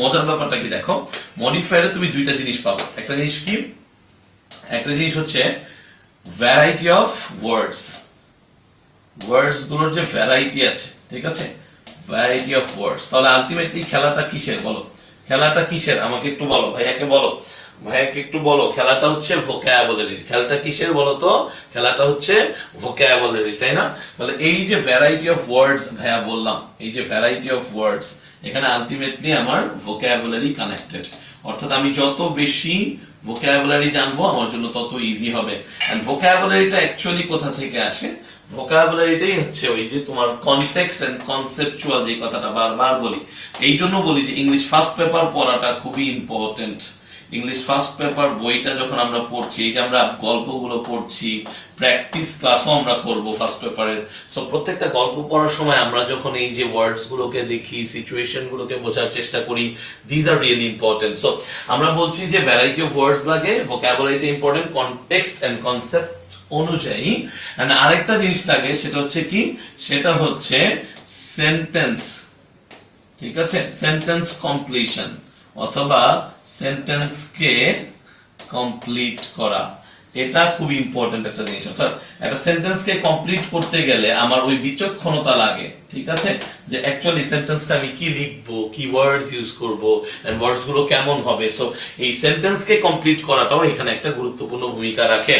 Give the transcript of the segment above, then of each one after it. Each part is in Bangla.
মজার ব্যাপারটা কি দেখো? মডিফায়ারে তুমি দুইটা জিনিস পাবো। একটা জিনিস কি? একটা জিনিস হচ্ছে ভ্যারাইটি অফ ওয়ার্ডস ওয়ার্ডসগুলোর যে ভ্যারাইটি আছে, ঠিক আছে? ভ্যারাইটি অফ ওয়ার্ডস তাহলে আলটিমেটলি খেলাটা কিসের বলো? খেলাটা কিসের? আমাকে একটু বলো, ভাইয়াকে বলো। ভাইয়াকে একটু বলো, খেলাটা হচ্ছে ভোকাবুলারি খেলাটা কিসের বলো তো? খেলাটা হচ্ছে ভোকাবুলারি তাই না? তাহলে এই যে ভ্যারাইটি অফ ওয়ার্ডস ভাইয়া বললাম, এই যে ভ্যারাইটি অফ ওয়ার্ডস এখানে আলটিমেটলি আমার ভোকাবুলারি কানেক্টেড অর্থাৎ আমি যত বেশি ভোকাবুলারি জানব, আমার জন্য তত ইজি হবে। এন্ড ভোকাবুলারিটা অ্যাকচুয়ালি কোথা থেকে আসে? ভোকাবুলারিটাই হচ্ছে ওই যে তোমার কনটেক্সট এন্ড কনসেপচুয়াল যে কথাটা বারবার বলি। এই জন্য বলি যে ইংলিশ ফার্স্ট পেপার পড়াটা খুবই ইম্পর্টেন্ট ইংলিশ ফার্স্ট পেপার বইটা যখন আমরা পড়ছি, এই যে আমরা গল্পগুলো পড়ছি প্র্যাকটিস ক্লাসও আমরা করব ফার্স্ট পেপারের সো প্রত্যেকটা গল্প পড়ার সময় আমরা যখন এই যে ওয়ার্ডস গুলোকে দেখি সিচুয়েশন গুলোকে বোঝার চেষ্টা করি these are really important so আমরা বলছি যে ভ্যারাইটি অফ ওয়ার্ডস লাগে ভোকাবুলারিটা ইম্পর্টেন্ট কনটেক্সট এন্ড কনসেপ্ট অনুযায়ী। And আরেকটা জিনিস লাগে, সেটা হচ্ছে কি? সেটা হচ্ছে সেন্টেন্স ঠিক আছে? সেন্টেন্স কমপ্লিশন অথবা সেন্টেন্সকে কমপ্লিট করা। এটা খুব ইম্পর্টেন্ট একটা জিনিস। অর্থাৎ একটা সেন্টেন্সকে কমপ্লিট করতে গেলে আমার ওই বিচক্ষণতা লাগে, ঠিক আছে? যে অ্যাকচুয়ালি সেন্টেন্সটা আমি কি লিখব, কি ওয়ার্ডস ইউজ করব এন্ড ওয়ার্ডসগুলো কেমন হবে? সো এই সেন্টেন্সকে কমপ্লিট করাটাও এখানে একটা গুরুত্বপূর্ণ ভূমিকা রাখে।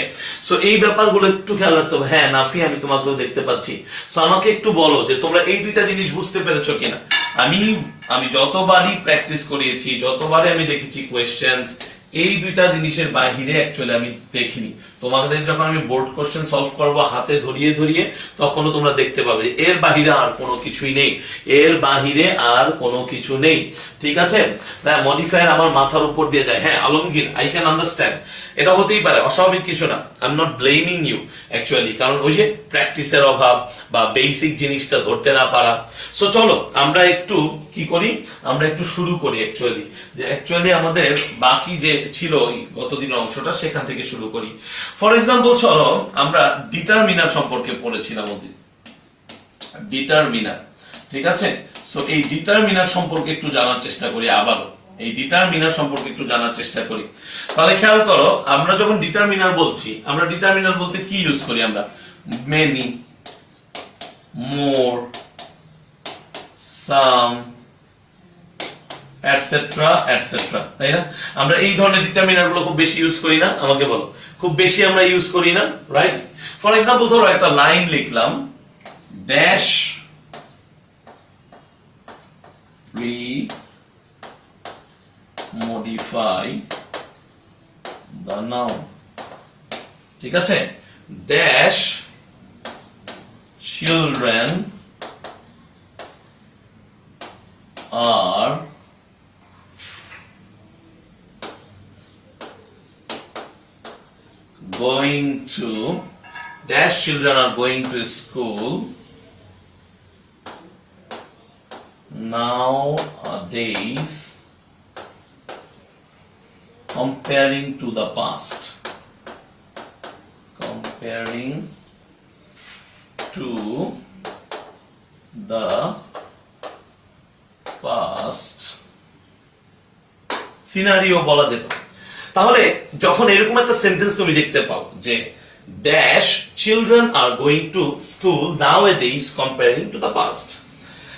সো এই ব্যাপারগুলো একটু খেয়াল রাখতে হবে। হ্যাঁ নাফি, আমি তোমাকেও দেখতে পাচ্ছি। সো আমাকে একটু বলো যে তোমরা এই দুইটা জিনিস বুঝতে পেরেছ কিনা? আমি আমি যতবারই প্র্যাকটিস করিয়েছি, যতবারই আমি দেখেছি কোয়েশ্চেন্স এই দুইটা জিনিসের বাহিরে অ্যাকচুয়ালি আমি দেখিনি। তোমাদের যখন আমি বোর্ড কোশ্চেন সলভ করব, হাতে ধরিয়ে ধরিয়ে, তখনও তোমরা দেখতে পাবে এর বাহিরে আর কোনো কিছুই নেই। এর বাহিরে আর কোনো কিছু নেই। ঠিক আছে? মডিফায়ার আমার মাথার উপর দিয়ে যায়। হ্যাঁ আলমগীর আই ক্যান আন্ডারস্ট্যান্ড এটা হতেই পারে, অস্বাভাবিক কিছু না। I am not blaming you actually কারণ ওই যে প্র্যাকটিসের অভাব বা বেসিক জিনিসটা ধরতে না পারা। সো চলো, আমরা একটু কি করি? আমরা একটু শুরু করি অ্যাকচুয়ালি যে অ্যাকচুয়ালি আমাদের বাকি যে ছিল ওই গতদিনের অংশটা, সেখান থেকে শুরু করি। ফর এক্সাম্পল চলো, আমরা ডিটারমিনার সম্পর্কে পড়েছিলাম ওদিন ডিটারমিনার ঠিক আছে? সো এই ডিটারমিনার সম্পর্কে একটু জানার চেষ্টা করি আবারও। এই ডিটারমিনার সম্পর্কে একটু জানার চেষ্টা করি। তাহলে খেয়াল করো, আমরা যখন ডিটারমিনার বলছি, আমরা ডিটারমিনার বলতে কি ইউজ করি আমরা? Many more some etcetera etcetera তাই না? আমরা এই ধরনের ডিটারমিনারগুলো খুব বেশি ইউজ করি না, আমাকে বলো। খুব বেশি আমরা ইউজ করি না রাইট ফর এক্সাম্পল ধরো একটা লাইন লিখলাম ড্যাশ modify the noun ঠিক আছে dash children are going to dash children are going to school nowadays comparing to the past. Comparing to the past. Scenario বলা যেত। তাহলে যখন এরকম একটা সেন্টেন্স তুমি দেখতে পাও যে dash children are going to school nowadays comparing to the past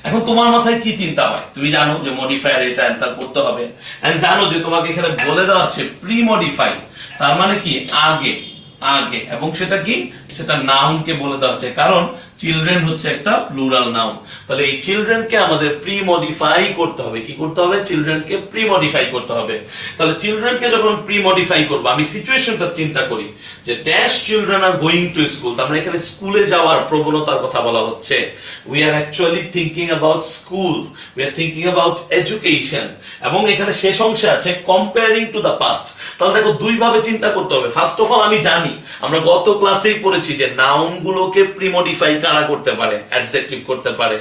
এখন তোমার মাথায় কি চিন্তা হয়? তুমি জানো যে মডিফায়ার এটা অ্যান্সার করতে হবে। এন্ড জানো যে তোমাকে এখানে বলে দেওয়া আছে প্রি মডিফাই তার মানে কি? আগে। আগে। এবং সেটা কি? সেটা নাউনকে বলে দেওয়া হচ্ছে কারণ চিলড্রেন হচ্ছে একটা প্লুরাল নাউন তাহলে এই চিলড্রেনকে আমাদের প্রি মডিফাই করতে হবে। কি করতে হবে? চিলড্রেনকে প্রি মডিফাই করতে হবে। তাহলে চিলড্রেনকে যখন প্রি মডিফাই করব, আমি সিচুয়েশনটা চিন্তা করি যে dash children are going to school তার মানে এখানে স্কুলে যাওয়ার প্রবণতার কথা বলা হচ্ছে। We are actually thinking about school we are thinking about education এবং এখানে শেষ অংশে আছে কম্পেয়ারিং টু দ্য পাস্ট তাহলে দেখো দুই ভাবে চিন্তা করতে হবে। ফার্স্ট অফ অল আমি জানি, আমরা গত ক্লাসেই পড়েছি যে নাউন গুলোকে প্রিমডিফাই কারা কারা করতে পারে অ্যাডজেক্টিভ করতে পারে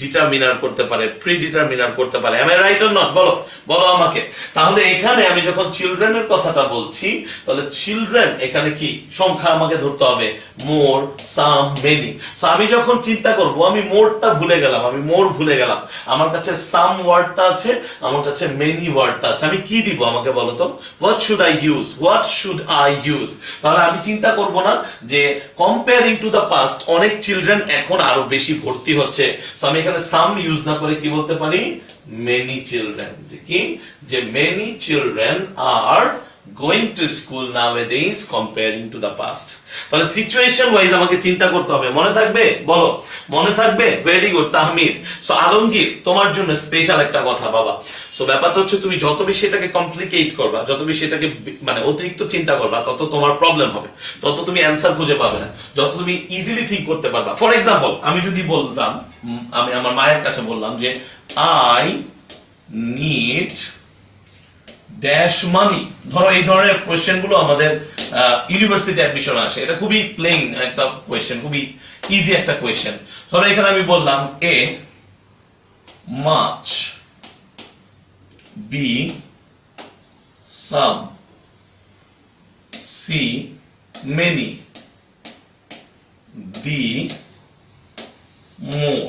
ডিটারমিনার করতে পারে প্রি ডিটারমিনার করতে পারে। আমি রাইট অর নট বলো বলো আমাকে। তাহলে এখানে আমি যখন চিলড্রেনের কথাটা বলছি, তাহলে চিলড্রেন এখানে কি? সংখ্যা আমাকে ধরতে হবে। মোর সাম মেনি সো আমি যখন চিন্তা করব, আমি মোরটা ভুলে গেলাম, আমি মোর ভুলে গেলাম। আমার কাছে সাম ওয়ার্ডটা আছে, আমার কাছে মেনি ওয়ার্ডটা আছে। আমি কি দিব আমাকে বলো তো? What should I use what should I use তাহলে আমি চিন্তা করব না যে কম্পেয়ারিং টু দ্য পাস্ট অনেক চিলড্রেন এখন আরও বেশি ভর্তি হচ্ছে। সো আমি এখানে সাম ইউজ না করে কি বলতে পারি? মেনি চিলড্রেন কি? যে many children are going to school nowadays comparing to the past তাহলে সিচুয়েশন ওয়াইজ আমাকে চিন্তা করতে হবে। মনে থাকবে? বলো। মনে থাকবে? Very good Tahmid. So Alamgir, তোমার জন্য স্পেশাল একটা কথা, বাবা। সো ব্যাপারটা হচ্ছে তুমি যত বেশি এটাকে কমপ্লিকেট করবা, যত বেশি এটাকে মানে অতিরিক্ত চিন্তা করবা, তত তোমার প্রবলেম হবে। তত তুমি অ্যান্সার খুঁজে পাবে না। যত তুমি ইজিলি থিঙ্ক করতে পারবা। ফর এক্সাম্পল আমি যদি বলতাম আমি আমার মায়ের কাছে বললাম যে আই নিড ড্যাশ মানি ধরো এই ধরনের কোয়েশ্চেনগুলো আমাদের ইউনিভার্সিটি অ্যাডমিশন আসে। এটা খুবই প্লেন একটা কোয়েশ্চেন খুবই ইজি একটা কোয়েশ্চেন ধরো এখানে আমি বললাম A much B some C many D more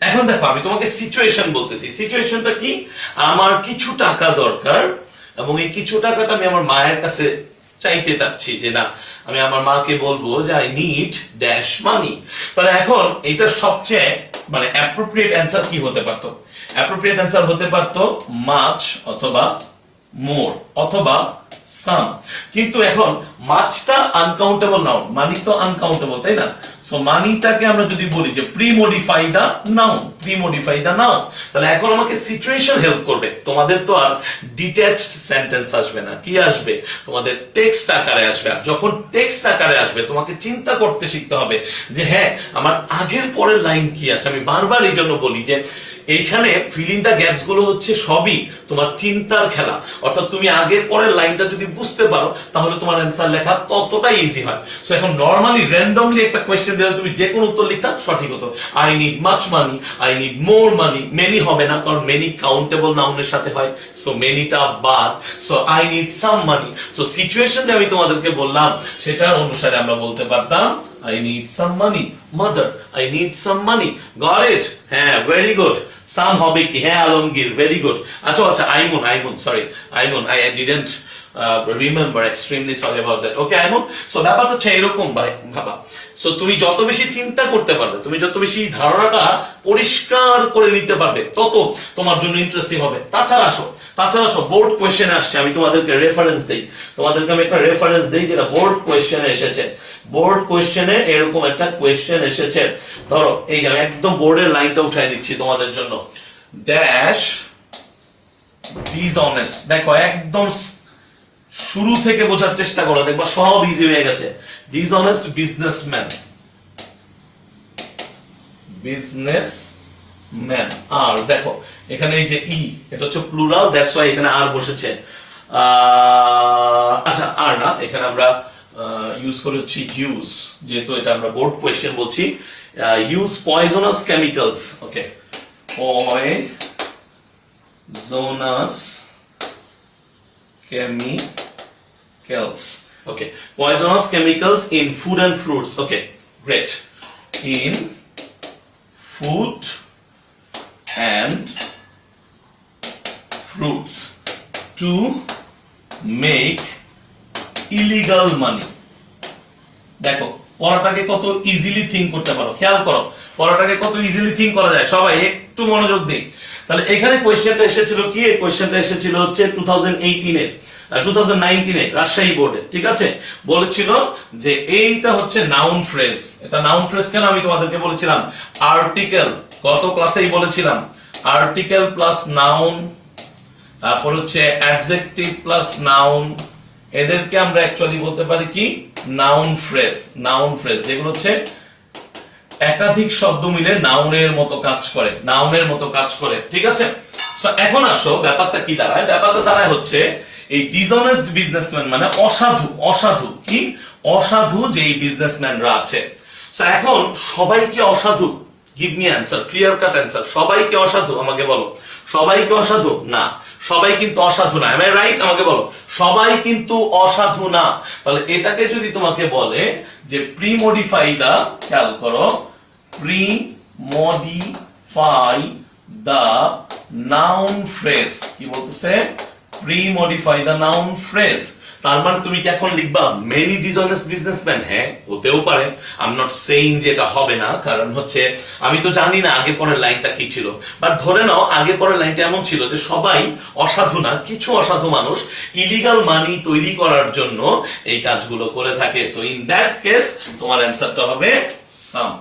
এখন দেখো, আমি তোমাকে সিচুয়েশন বলতেছি। সিচুয়েশনটা কি? আমার কিছু টাকা দরকার এবং এই কিছু টাকাটা আমি আমার মায়ের কাছে চাইতে চাচ্ছি যে না, আমি আমার মাকে বলব যে আই নিড ড্যাশ মানি তাহলে এখন এটা সবচেয়ে মানে অ্যাপ্রোপ্রিয়েট অ্যান্সার কি হতে পারতো? অ্যাপ্রোপ্রিয়েট অ্যান্সার হতে পারতো মাছ অথবা মোর অথবা সাম। কিন্তু এখন মাছটা আনকাউন্টেবল নাউন মানি তো আনকাউন্টেবল তাই না? সো মানিটাকে আমরা যদি বলি যে pre modify the noun pre modify the noun তাহলে এখন আমাকে সিচুয়েশন হেল্প করবে। তোমাদের তো আর ডিট্যাচড সেন্টেন্স আসবে না। কি আসবে? তোমাদের টেক্সট আকারে আসবে। আর যখন টেক্সট আকারে আসবে, তোমাকে চিন্তা করতে শিখতে হবে যে হ্যাঁ আমার আগের পরের লাইন কি আছে? আমি বারবার এই জন্য বলি যে এইখানে ফিলিং দা গ্যাপসগুলো হচ্ছে সবই তোমার চিন্তার খেলা অর্থাৎ তুমি আগের পরের লাইনটা যদি বুঝতে পারো তাহলে তোমার অ্যান্সার লেখা ততটাই ইজি হয় সো এখন নর্মালি র্যান্ডমলি একটা কোয়েশ্চেন দিলে তুমি যে কোনো উত্তর লিখতা সঠিক হতো I need much money I need more money many হবে না কারণ মেনি কাউন্টেবল নাউনের সাথে হয় সো মেনিটা বাদ so I need some money so situation যে আমি তোমাদেরকে বললাম সেটার অনুসারে আমরা বলতে পারতাম I need some money. Mother, I need some money. Got it? হ্যাঁ ভেরি গুড সাম হবে কি হ্যাঁ আলমগীর ভেরি গুড আচ্ছা আচ্ছা Aimun Aimun sorry Aimun I didn't remember extremely sorry about that okay Aimun so ব্যাপারটা হচ্ছে এরকম, ভাই, ভাবা। সো তুমি যত বেশি চিন্তা করতে পারবে, তুমি যত বেশি ধারণাটা পরিষ্কার করে নিতে পারবে, তত তোমার জন্য ইন্টারেস্টিং হবে। তাছাড়া আসো তাছাড়া সব বোর্ড কোয়েশ্চেন আসছে, আমি তোমাদেরকে রেফারেন্স দেই। তোমাদেরকে আমি একটা রেফারেন্স যেটা বোর্ড কোয়েশ্চেনে এসেছে। বোর্ড কোয়েশ্চেনে এরকম একটা কোয়েশ্চেন এসেছে। ধরো, এই যে আমি একদম বোর্ডের লাইনটা উঠাই দিচ্ছি তোমাদের জন্য। ড্যাশ ডিসঅনেস্ট দেখো, একদম শুরু থেকে বোঝার চেষ্টা করো, দেখবা সব ইজি হয়ে গেছে। Dishonest businessman business man are দেখো এখানে এই যে ই এটা হচ্ছে প্লুরাল দ্যাটস ওয়াই এখানে আর বসেছে আচ্ছা আর না, এখানে আমরা ইউজ করে হচ্ছে ইউজ যেহেতু এটা আমরা বোর্ড কোয়েশ্চেন বলছি use poisonous chemicals okay poisonous chemicals. Okay Poisonous chemicals in food and fruits. Okay Great. In food and fruits to make illegal money. দেখো পড়াটাকে কত ইজিলি থিঙ্ক করতে পারো, খেয়াল করো পড়াটাকে কত ইজিলি থিঙ্ক করা যায়, সবাই একটু মনোযোগ দিই। তাহলে এখানে কোয়েশ্চেনটা এসেছিল কি? এই কোয়েশ্চেনটা এসেছিল হচ্ছে টু থাউজেন্ড এইটিনের টু থাউজেন্ড রাজশাহী বোর্ডে ঠিক আছে? বলেছিল যে এইটা হচ্ছে নাউন ফ্রেজ এটা নাউন ফ্রেজ কেন আমি তোমাদেরকে বলেছিলাম? আর্টিকেল গত ক্লাসেই বলেছিলাম আর্টিকেল প্লাস নাউন তারপর হচ্ছে অ্যাডজেক্টিভ প্লাস নাউন এদেরকে আমরা অ্যাকচুয়ালি বলতে পারি কি? নাউন ফ্রেজ নাউন ফ্রেজ যেগুলো হচ্ছে একাধিক শব্দ মিলে নাউনের মতো কাজ করে নাউনের মতো কাজ করে, ঠিক আছে? এখন আসো, ব্যাপারটা কি দাঁড়ায়? ব্যাপারটা দাঁড়ায় হচ্ছে এই ডিসঅনেস্ট বিজনেসম্যান মানে অসাধু অসাধু। কি? অসাধু যেই বিজনেসম্যানরা আছে। এখন সবাই কি অসাধু? Give me answer clear cut answer সবাই কি অসাধু? আমাকে বলো। সবাই কি অসাধু? না। সবাই কিন্তু অসাধু না। আমি রাইট আমাকে বলো। সবাই কিন্তু অসাধু না। তাহলে এটাকে যদি তোমাকে বলে যে প্রি মডিফাই দা খেয়াল করো pre modify the noun phrase কি বলতেছে? Pre modify the noun phrase তার মানে তুমি কি এখন লিখবা মেনি ডিসঅনেস্ট বিজনেসম্যান হ্যাঁ হতেও পারে। আই এম নট সেইং যে এটা হবে না, কারণ হচ্ছে আমি তো জানি না আগে পরের লাইনটা কি ছিল। বাট ধরে নাও, আগে পরের লাইনটা এমন ছিল যে সবাই অসাধু না, কিছু অসাধু মানুষ ইলিগাল মানি তৈরি করার জন্য এই কাজগুলো করে থাকে। সো ইন দ্যাট কেস তোমার অ্যান্সারটা হবে some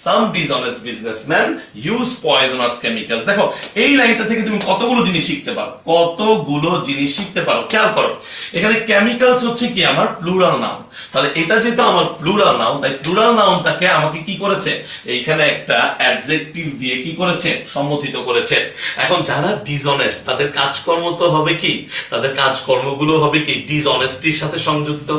some dishonest businessman use poisonous chemicals দেখো, এই লাইনটা থেকে তুমি কতগুলো জিনিস শিখতে পারো? কতগুলো জিনিস শিখতে পারো? খেয়াল করো, এখানে কেমিক্যালস হচ্ছে কি আমার প্লুরাল নাউন তাহলে এটা যেহেতু আমার প্লুরাল নাউন তাই প্লুরাল নাউনটাকে আমাকে কি করেছে? এইখানে একটা অ্যাডজেক্টিভ দিয়ে কি করেছে? সম্বোধিত করেছে। এখন যারা ডিসঅনেস্ট তাদের কাজকর্ম তো হবে কি? তাদের কাজকর্মগুলো হবে কি? ডিসঅনেস্টির সাথে সংযুক্ত।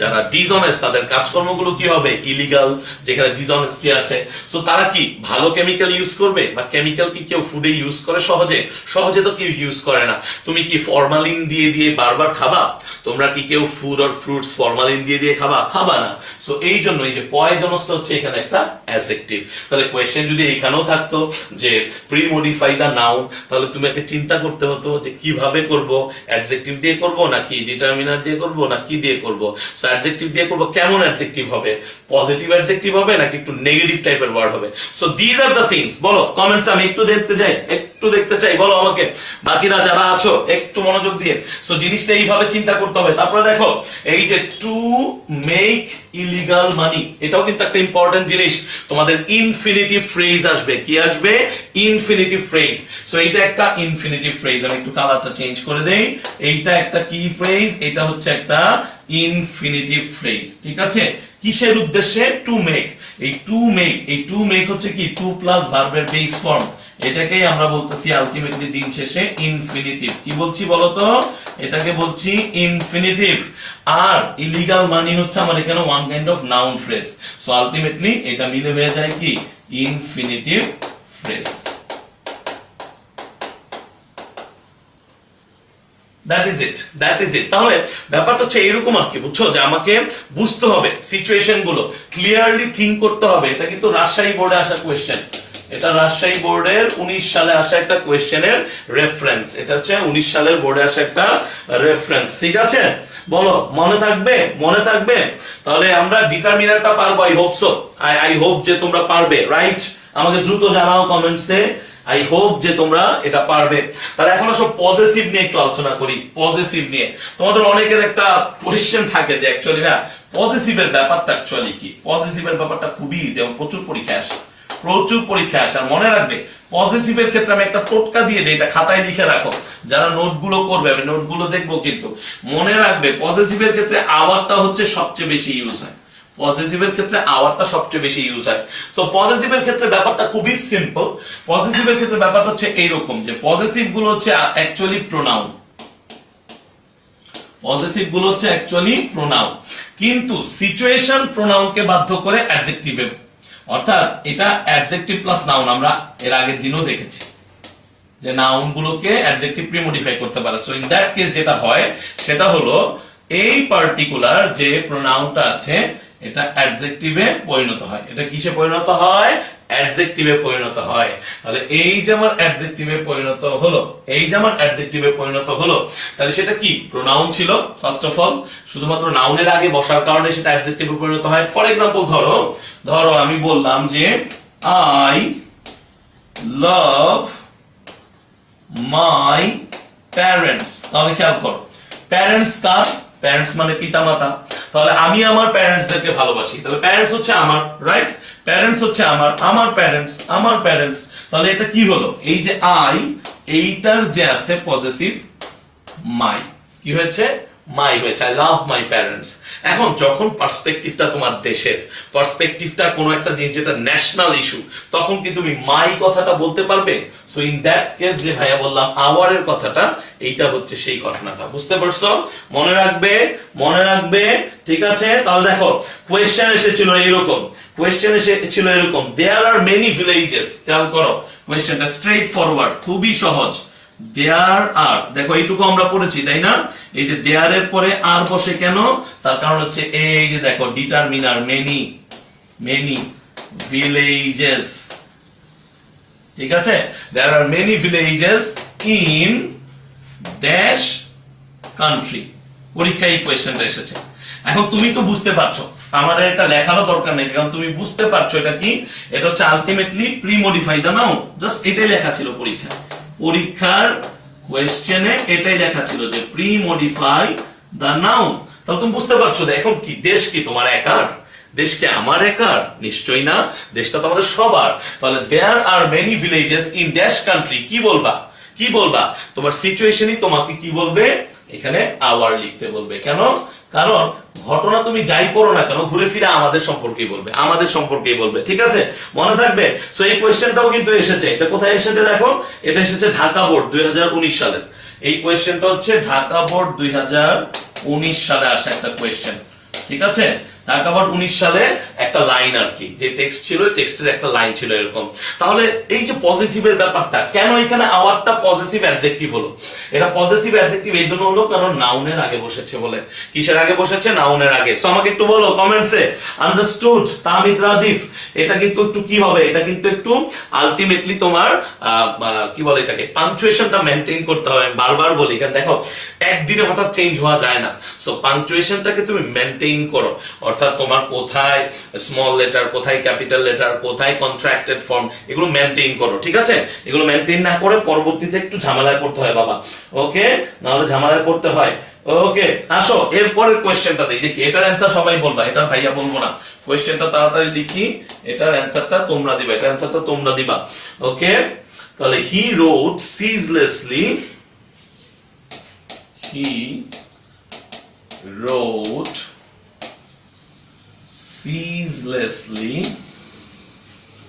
যারা ডিসঅনেস্ট তাদের কাজকর্মগুলো কি হবে? ইলিগাল যেখানে ডিসঅনেস্টি আছে সো তারা কি ভালো কেমিক্যাল ইউজ করবে? বা কেমিক্যাল কি কেউ ফুডে ইউজ করে সহজে? সহজে তো কেউ ইউজ করে না। তুমি কি ফরমালিন দিয়ে দিয়ে বারবার খাবা? তোমরা কি কেউ ফুড আর ফ্রুটস ফরমালিন দিয়ে দিয়ে খাবা? খাবা না। সো এই জন্য এই যে পয়জনসটা হচ্ছে এখানে একটা অ্যাজেক্টিভ তাহলে কোয়েশ্চেন যদি এখানেও থাকতো যে প্রি মডিফাই দা নাউন তাহলে তোমাকে চিন্তা করতে হতো যে কীভাবে করব? অ্যাডজেক্টিভ দিয়ে করব নাকি ডিটারমিনার দিয়ে করব না কি দিয়ে করব? সো অ্যাডজেক্টিভ দিয়ে করব। কেমন অ্যাডজেক্টিভ হবে? পজিটিভ অ্যাডজেক্টিভ হবে নাকি একটু নেগেটিভ টাইপের ওয়ার্ড হবে? So these are the things বলো কমেন্টস আমি একটু দেখতে চাই, একটু দেখতে চাই, বলো আমাকে। বাকিরা যারা আছো, একটু মনোযোগ দিয়ে। সো জিনিসটা এইভাবে চিন্তা করতে হবে। তারপরে দেখো, এই যে টু মেক ইলিগাল মানি এটাও কিন্তু একটা ইম্পর্টেন্ট জিনিস। তোমাদের ইনফিনিটিভ ফ্রেজ আসবে। কি আসবে? ইনফিনিটিভ ফ্রেজ সো এইটা একটা ইনফিনিটিভ ফ্রেজ আমি একটু কালারটা চেঞ্জ করে দেই। এইটা একটা কি ফ্রেজ এটা হচ্ছে একটা ইনফিনিটিভ ফ্রেজ ঠিক আছে? কিসের উদ্দেশ্যে? টু মেক এই টু মেক এই টু মেক হচ্ছে কি? টু প্লাস ভার্বের বেস ফর্ম এটাকেই আমরা বলতেছি আলটিমেটলি দিন শেষে ইনফিনিটিভ কি বলছি বলতো? এটাকে বলছি ইনফিনিটিভ আর ইলিগাল মানি হচ্ছে আমার এখানে one kind of noun phrase so ultimately এটা মিলে হয়ে যায় কি? Infinitive phrase that is it that is it তাহলে ব্যাপারটা হচ্ছে আর কি, বুঝছ? যে আমাকে বুঝতে হবে সিচুয়েশনগুলো ক্লিয়ারলি থিঙ্ক করতে হবে। এটা কিন্তু রাজশাহী বোর্ডে আসা কোয়েশ্চেন এটা রাজশাহী বোর্ডের উনিশ সালে আসা একটা কোয়েশ্চেনের রেফারেন্স এটা হচ্ছে উনিশ সালের বোর্ডে আসা একটা রেফারেন্স ঠিক আছে? বলো, মনে থাকবে? মনে থাকবে? তাহলে আমরা ডিটারমিনারটা পারব I hope so I I hope যে তোমরা পারবে রাইট আমাকে দ্রুত জানাও কমেন্টসে আই হোপ যে তোমরা এটা পারবে। তাহলে এখন সব পজিটিভ নিয়ে একটু আলোচনা করি পজিটিভ নিয়ে। তোমাদের অনেকের একটা কোয়েশ্চেন থাকে যে অ্যাকচুয়ালি না পজিটিভের ব্যাপারটা অ্যাকচুয়ালি কি? পজিটিভের ব্যাপারটা খুবই ইজি এবং প্রচুর পরীক্ষা আসে। প্রচুর পরীক্ষা আসে। আর মনে রাখবে পজিটিভের ক্ষেত্রে আমি একটা টোটকা দিয়ে দিই, এটা খাতায় লিখে রাখো। যারা নোটগুলো করবে, আমি নোটগুলো দেখব কিন্তু। মনে রাখবে পজিটিভের ক্ষেত্রে আওয়ারটা হচ্ছে সবচেয়ে বেশি ইউজ হয়। পজিটিভের ক্ষেত্রে আওয়ারটা সবচেয়ে বেশি ইউজ হয়। তো পজিটিভের ক্ষেত্রে ব্যাপারটা খুবই সিম্পল পজিটিভের ক্ষেত্রে ব্যাপারটা হচ্ছে এইরকম যে পজিটিভগুলো হচ্ছে অ্যাকচুয়ালি প্রোনাউন পজিটিভগুলো হচ্ছে অ্যাকচুয়ালি প্রোনাউন কিন্তু সিচুয়েশন প্রোনাউনকে বাধ্য করে অ্যাডজেক্টিভে অর্থাৎ এটা অ্যাডজেক্টিভ প্লাস নাউন আমরা এর আগের দিনও দেখেছি। যে নাউন গুলোকে অ্যাডজেক্টিভ প্রি মডিফাই করতে পারে। সো ইন দ্যাট কেস যেটা হয়, সেটা হলো এই পার্টিকুলার যে প্রোনাউনটা আছে এটা অ্যাডজেক্টিভে পরিণত হয়। এটা কিসে পরিণত হয়? অ্যাডজেক্টিভে পরিণত হয়। তাহলে এই যে আমার অ্যাডজেক্টিভে পরিণত হলো, এই যে আমার অ্যাডজেক্টিভে পরিণত হলো, তাহলে সেটা কি? প্রোনাউন ছিল ফার্স্ট অফ অল শুধুমাত্র নাউনের আগে বসার কারণে সেটা অ্যাডজেক্টিভে পরিণত হয়। ফর এক্সাম্পল ধরো ধরো আমি বললাম যে আই লাভ মাই প্যারেন্টস তাহলে খেয়াল করো প্যারেন্টস কার প্যারেন্টস মানে পিতা মাতা তাহলে আমি আমার প্যারেন্টসদেরকে ভালোবাসি। তাহলে প্যারেন্টস হচ্ছে আমার রাইট প্যারেন্টস হচ্ছে আমার আমার প্যারেন্টস আমার প্যারেন্টস তাহলে এটা কি হলো? এই যে আই এইটার যে আছে পজিটিভ মাই কি হয়েছে? মাই হয়েছে আই লাভ মাই প্যারেন্টস এখন যখন পার্সপেক্টিভটা তোমার দেশের পার্সপেক্টিভটা কোনো একটা জিনিস যেটা ন্যাশনাল ইস্যু তখন কি তুমি মাই কথাটা বলতে পারবে? সো ইন দ্যাট কেস যে ভাইয়া বললাম আওয়ারের কথাটা, এইটা হচ্ছে সেই ঘটনাটা। বুঝতে পারছ? মনে রাখবে মনে রাখবে, ঠিক আছে? তাহলে দেখো কোয়েশ্চেন এসেছিল এরকম কোয়েশ্চেন এসেছিল এরকম। দেয়ার আর মেনি ভিলেজেস খেয়াল করো কোয়েশ্চেনটা স্ট্রেট ফরওয়ার্ড খুবই সহজ। দেয়ার আর দেখো এইটুকু আমরা পড়েছি, তাই না? এই যে দেয়ার এর পরে আর বসে কেন? তার কারণ হচ্ছে এই যে দেখো ডিটারমিনার মেনি মেনি ভিলেজেস ঠিক আছে? There are many villages in dash country পরীক্ষায় এই কোয়েশ্চেনটা এসেছে। এখন তুমি তো বুঝতে পারছ, আমার এটা লেখারও দরকার নেই, কারণ তুমি বুঝতে পারছ এটা কি? এটা হচ্ছে ultimately pre modify the noun just এটাই লেখা ছিল পরীক্ষায়। পরীক্ষার কোয়েশ্চেনে এটাই লেখা ছিল যে প্রি মডিফাই দা নাউন তাহলে তুমি বুঝতে পারছ এখন কি, দেশ কি তোমার একার? দেশ কি আমার একার? নিশ্চয়ই না, দেশটা তো আমাদের সবার। তাহলে there are many villages in dash country কি বলবা? কি বলবা? তোমার সিচুয়েশনই তোমাকে কি বলবে? এখানে আওয়ার লিখতে বলবে। কেন? কারণ ঘটনা তুমি যাই করো না কেন, ঘুরে ফিরে আমাদের সম্পর্কেই বলবে, আমাদের সম্পর্কেই বলবে, ঠিক আছে? মনে থাকবে? সো এই কোয়েশ্চেনটাও কিন্তু এসেছে। এটা কোথায় এসেছে দেখো? এটা এসেছে ঢাকা বোর্ড দুই সালের। এই কোয়েশ্চেনটা হচ্ছে ঢাকা বোর্ড দুই হাজার উনিশ সালে আসা একটা কোয়েশ্চেন ঠিক আছে? ঢাকা বোর্ড উনিশ সালে একটা লাইন আর কি। যে টেক্সট ছিল টেক্সটের একটা লাইন ছিল এরকম। তাহলে এই যে পজিটিভের ব্যাপারটা, কেন এখানে আওয়ারটা পজিটিভ অ্যাডজেক্টিভ হলো? এটা পজিটিভ অ্যাডজেক্টিভ এই জন্য হলো কারণ নাউনের আগে বসেছে বলে। কিসের আগে বসেছে? নাউনের আগে। সো আমাকে একটু বলো কমেন্টসে আন্ডারস্টুড তাহমিদ রাদিফ, এটা কিন্তু একটু কি হবে? এটা কিন্তু একটু আলটিমেটলি তোমার কি বলে এটাকে? পাঞ্চুয়েশনটা মেনটেন করতে হবে। বারবার বলি, কারণ দেখো, একদিনে হঠাৎ চেঞ্জ হওয়া যায় না। সো পাঞ্চুয়েশনটাকে তুমি মেনটেন করো। অর্থাৎ তোমার কোথায় স্মল লেটার কোথায় ক্যাপিটাল লেটার কোথায় কন্ট্রাক্টেড ফর্ম এগুলো মেনটেন করো, ঠিক আছে? এগুলো মেনটেন না করে পরবর্তীতে একটু ঝামেলায় পড়তে হয় বাবা। ওকে নাহলে ঝামেলায় পড়তে হয়। ওকে আসো, এরপরের কোয়েশ্চেনটা দেখি। এটার অ্যান্সার সবাই বলবা, এটার ভাইয়া বলব না। কোয়েশ্চেনটা তাড়াতাড়ি লিখি, এটার অ্যান্সারটা তোমরা দিবা, এটার অ্যান্সারটা তোমরা দিবা। ওকে তাহলে he wrote ceaselessly he wrote ceaselessly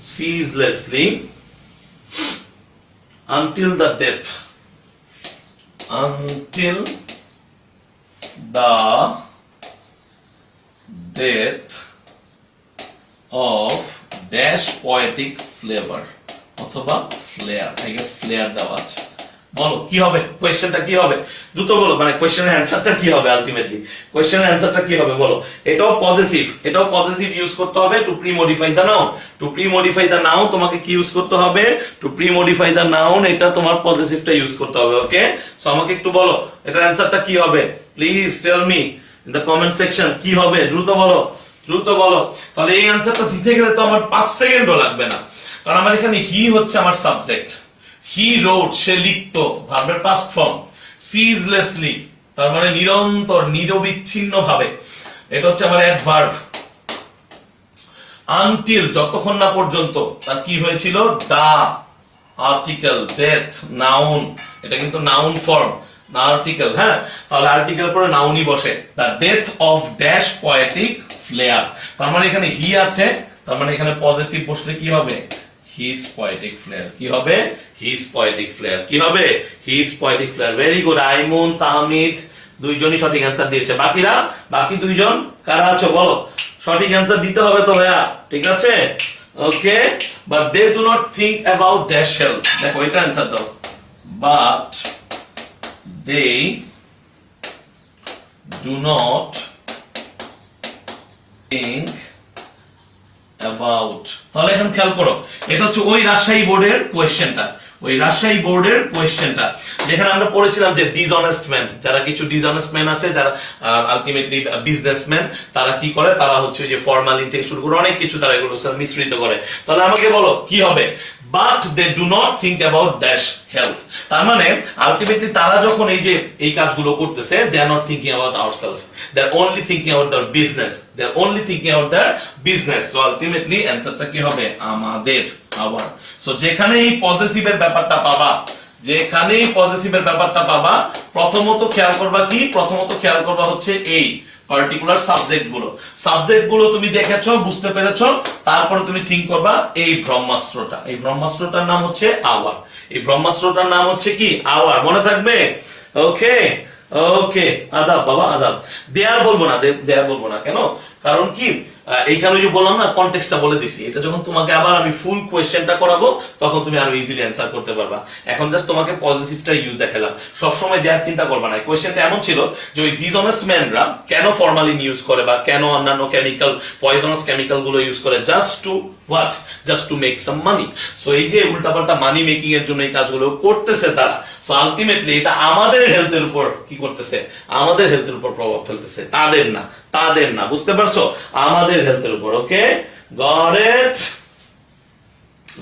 ceaselessly until the death until the death of dash poetic flavor অথবা ফ্লেয়ার আই গেস ফ্লেয়ার দেওয়া আছে বলো, কি হবে? কোয়েশ্চেনটা কি হবে? দ্রুত বলো মানে কোয়েশ্চেনের অ্যান্সারটা কি হবে আলটিমেটলি কোয়েশ্চেনের অ্যান্সারটা কি হবে? বলো। এটাও পজিটিভ এটাও পজিটিভ ইউজ করতে হবে to pre modify the noun to pre modify the noun তোমাকে কি ইউজ করতে হবে? To pre modify the noun এটা তোমার পজিটিভটা ইউজ করতে হবে ওকে সো আমাকে একটু বলো, এটার অ্যান্সারটা কি হবে? Please tell me in the comment section কি হবে? দ্রুত বলো দ্রুত বলো। তাহলে এই অ্যান্সারটা দিতে গেলে তো আমার পাঁচ সেকেন্ডও লাগবে না। কারণ আমার এখানে হি হচ্ছে আমার সাবজেক্ট হি রোড সে লিখত ভার্বের পাস্ট ফর্ম সিজলেসলি তার মানে নিরন্তর নিরবিচ্ছিন্ন ভাবে এটা হচ্ছে আমার অ্যাডভার্ব আনটিল যতক্ষণ না পর্যন্ত, তার কি হয়েছিল? দা আর্টিকেল ডেথ নাউন এটা কিন্তু নাউন ফর্ম না আর্টিকেল হ্যাঁ? তাহলে আর্টিকেল পরে নাউনই বসে। The death of dash poetic flair তার মানে এখানে হি আছে, তার মানে এখানে পজিটিভ বসলে কি হবে? হিজ পয়েটিক ফ্লেয়ার কি হবে? হিজ পয়েটিক ফ্লেয়ার কি হবে? His poetic flair very good Aimun Tahmid দুইজনই সঠিক অ্যান্সার দিয়েছে। বাকিরা? বাকি দুইজন? কারা আছো? বলো। সঠিক অ্যান্সার দিতে হবে তো ভাইয়া। ঠিক আছে? Okay but they do not think about dash health দেখো, এটা অ্যান্সার দাও। But they do not think about তাহলে এখন খেয়াল করো, এটা হচ্ছে ওই রাজশাহী বোর্ডের কোয়েশ্চেনটা, ওই রাজশাহী বোর্ডের কোয়েশ্চেনটা, যেখানে আমরা পড়েছিলাম যে ডিসঅনেস্ট ম্যান যারা কিছু ডিসঅনেস্ট ম্যান আছে, যারা আলটিমেটলি বিজনেসম্যান তারা কি করে? তারা হচ্ছে যে ফর্মালিন থেকে শুরু করে অনেক কিছু তারা এগুলো মিশ্রিত করে। তাহলে আমাকে বলো, কি হবে? But they do not think about dash health তার মানে আলটিমেটলি তারা যখন এই যে, এই কাজগুলো করতেছে they are not thinking about our self they are only thinking about their business they are only thinking about their business so ultimately অ্যান্সারটা কি হবে? আমাদের আওয়ার সো যেখানে এই পজিটিভের ব্যাপারটা পাবা, যেখানেই পজিটিভের ব্যাপারটা পাবা, প্রথমত খেয়াল করবা কি? প্রথমত খেয়াল করবা হচ্ছে এই। পার্টিকুলার সাবজেক্টগুলো। সাবজেক্টগুলো তুমি দেখেছ, বুঝতে পেরেছ, তারপরে তুমি থিঙ্ক করবা এই ব্রহ্মাস্ত্রটা। এই ব্রহ্মাস্ত্রটার নাম হচ্ছে আওয়ার। এই ব্রহ্মাস্ত্রটার নাম হচ্ছে কি? আওয়ার। মনে থাকবে? ওকে ওকে, আদাব, বাবা, আদাব। দেয়ার বলব না দেয়ার বলব না। কেন? কারণ কি? এইখানে যে বললাম না কন্টেক্সটটা বলে দিছি। এটা যখন তোমাকে আবার আমি ফুল কোয়েশ্চেনটা করাবো, তখন তুমি আরও ইজিলি অ্যান্সার করতে পারবা। এখন জাস্ট তোমাকে পজিটিভটা ইউজ দেখালাম। সবসময় দেওয়ার চিন্তা করবা না। কোয়েশ্চেনটা এমন ছিল যে ওই ডিসঅনেস্ট ম্যানরা কেন ফরমালিন ইউজ করে বা কেন অন্যান্য কেমিক্যাল পয়জনাস কেমিক্যালগুলো ইউজ করে just to what just to make some money so এই যে উল্টাপাল্টা মানি মেকিং এর জন্য এই কাজগুলো করতেছে তারা। সো আলটিমেটলি এটা আমাদের হেলথের উপর কি করতেছে? আমাদের হেলথের উপর প্রভাব ফেলতেছে। তাদের না তাদের না। বুঝতে পারছ? আমাদের হেলথের উপর okay got it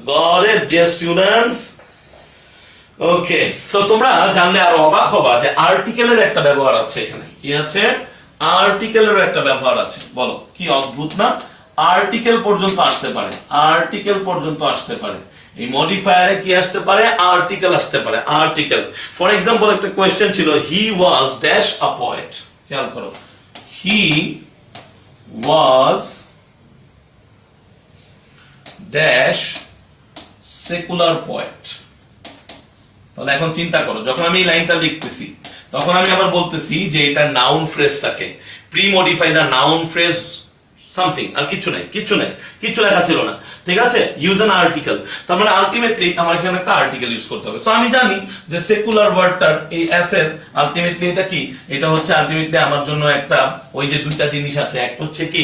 got dear students okay তো তোমরা জানলে আরও অবাক হবা যে আর্টিকেলের একটা ব্যবহার আছে এখানে। কি আছে? আর্টিকেলের একটা ব্যবহার আছে। বলো, কি অদ্ভুত না? আর্টিকেল পর্যন্ত আসতে পারে আর্টিকেল পর্যন্ত আসতে পারে। এই মডিফায়ারে কি আসতে পারে? আর্টিকেল আসতে পারে আর্টিকেল ফর এক্সাম্পল একটা কোয়েশ্চেন ছিল he was dash a poet খেয়াল করো he was dash secular point তাহলে এখন চিন্তা করো, যখন আমি এই লাইনটা লিখতেছি, তখন আমি আবার বলতেছি যে এটা noun ফ্রেজটাকে pre modify the noun phrase something আর কিছু নাই কিছু নাই কিছু লেখা ছিল না। ঠিক আছে? ইউজ অ্যান আর্টিকেল তার মানে আলটিমেটলি আমার এখানে একটা আর্টিকেল ইউজ করতে হবে। সো আমি জানি যে সেকুলার ওয়ার্ডটার এই এস এর আলটিমেটলি এটা কি? এটা হচ্ছে আলটিমেটলি আমার জন্য একটা, ওই যে দুইটা জিনিস আছে। একটা হচ্ছে কি?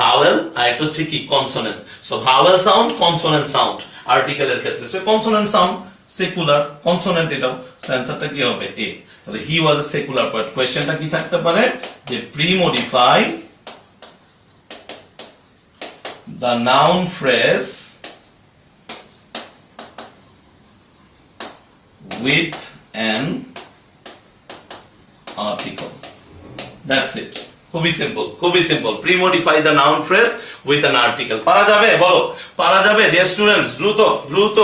ভাওয়েল আর একটা হচ্ছে কি? Consonant so vowel sound consonant sound আর্টিকেলের ক্ষেত্রে। So consonant sound secular consonant এটাও অ্যান্সারটা কি হবে? এ তাহলে হি ওয়াজ সেকুলার পয়েন্ট কোয়েশ্চেনটা কি থাকতে পারে? যে pre modify the noun phrase with an article. That's it. খুবই সিম্পল খুবই simple premodify the noun phrase with an article পারা যাবে? বলো। পারা যাবে? যে স্টুডেন্টস দ্রুত দ্রুত।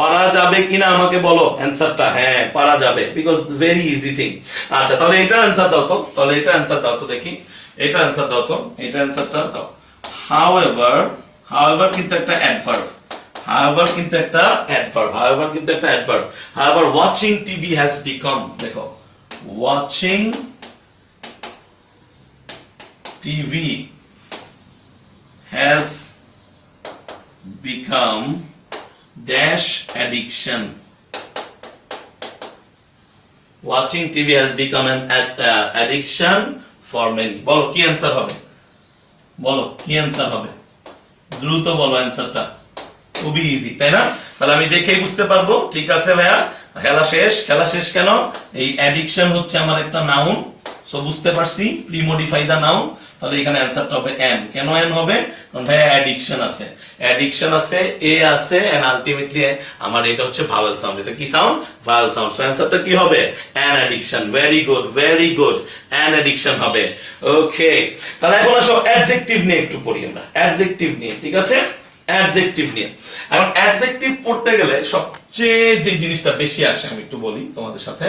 পারা যাবে কিনা আমাকে বলো? অ্যান্সারটা হ্যাঁ পারা যাবে। বিকজ ভেরি ইজি থিং আচ্ছা তাহলে এটার অ্যান্সার দাও তো। তাহলে এটার অ্যান্সার দাও তো দেখি। এটার অ্যান্সার দাও তো। এটার অ্যান্সারটা দাও। however however কিন্তু একটা adverb however কিন্তু একটা adverb however কিন্তু একটা adverb however watching tv has become দেখো watching tv has become dash addiction watching tv has become an ad- uh, addiction for many বলো কি অ্যান্সার হবে বলো, কি অ্যান্সার হবে? দ্রুত বলো অ্যান্সারটা খুবই ইজি তাই না? তাহলে আমি দেখেই বুঝতে পারব। ঠিক আছে ভাইয়া? খেলা শেষ। খেলা শেষ কেন? এই অ্যাডিকশন হচ্ছে আমার একটা নাউন সো বুঝতে পারছি প্রিমোডিফাই দা নাউন তাহলে এখানে অ্যান্সারটা হবে এন কেন এন হবে? কারণ ভাইয়া অ্যাডিকশন আছে। অ্যাডিকশন আছে এ আছে এন্ড আলটিমেটলি আমার এটা হচ্ছে ভাওয়েল সাউন্ড এটা কি সাউন্ড ভাওয়েল সাউন্ড সো অ্যান্সারটা কি হবে? An addiction very good very good an addiction হবে। ওকে তাহলে এখন আসো অ্যাডজেক্টিভ নিয়ে একটু পড়ি আমরা। অ্যাডজেক্টিভ নিয়ে, ঠিক আছে? অ্যাডজেক্টিভ নিয়ে। এখন অ্যাডজেক্টিভ পড়তে গেলে সবচেয়ে যে জিনিসটা বেশি আসে, আমি একটু বলি তোমাদের সাথে।